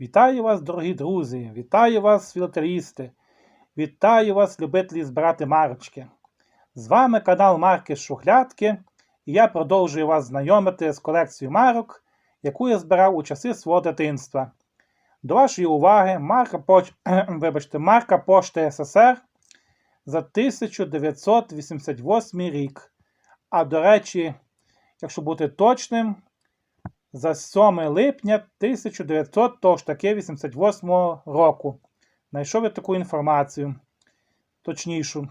Вітаю вас, дорогі друзі! Вітаю вас, філателісти! Вітаю вас, любителі збирати марочки! З вами канал Марки Шухлядки, і я продовжую вас знайомити з колекцією марок, яку я збирав у часи свого дитинства. До вашої уваги марка, поч... Вибачте, марка Пошти СССР за 1988 рік. А до речі, якщо бути точним, за 7 липня 1900 того ж таки 88 року. Знайшов я таку інформацію точнішу.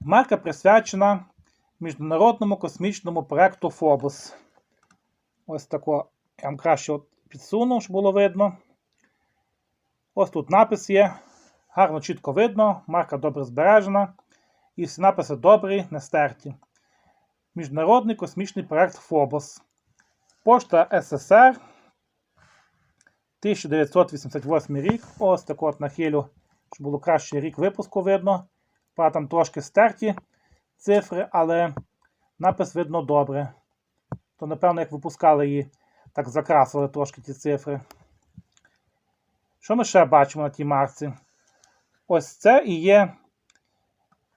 Марка присвячена Міжнародному космічному проекту Фобос. Ось тако я вам краще от підсуну, щоб було видно. Ось тут напис є. Гарно чітко видно, марка добре збережена. І всі написи добрі, не стерті. Міжнародний космічний проект Фобос. Пошта СССР. 1988 рік. Ось так от нахилю, щоб було краще рік випуску видно. Правда, там трошки стерті цифри, але напис видно добре. То, напевно, як випускали її, так закрасили трошки ті цифри. Що ми ще бачимо на тій марці? Ось це і є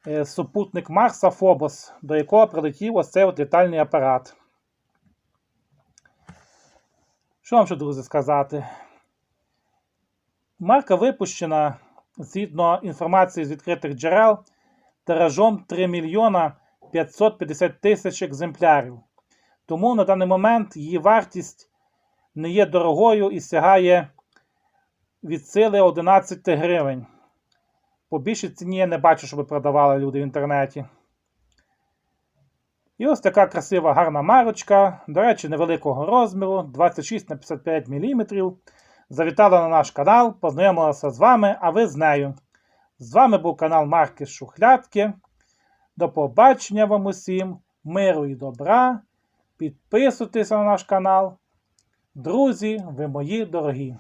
е, супутник Марса Фобос, до якого прилетів ось цей от літальний апарат. Що вам ще, друзі, сказати? Марка випущена згідно інформації з відкритих джерел тиражом 3 мільйона 550 тисяч екземплярів. Тому на даний момент її вартість не є дорогою і сягає від сили 11 гривень. По більшій ціні я не бачу, щоб продавали люди в інтернеті. І ось така красива гарна марочка, до речі, невеликого розміру, 26 на 55 мм. Завітала на наш канал, познайомилася з вами, а ви з нею. З вами був канал Марки Шухлядки. До побачення вам усім, миру і добра. Підписуйтесь на наш канал. Друзі, ви мої дорогі!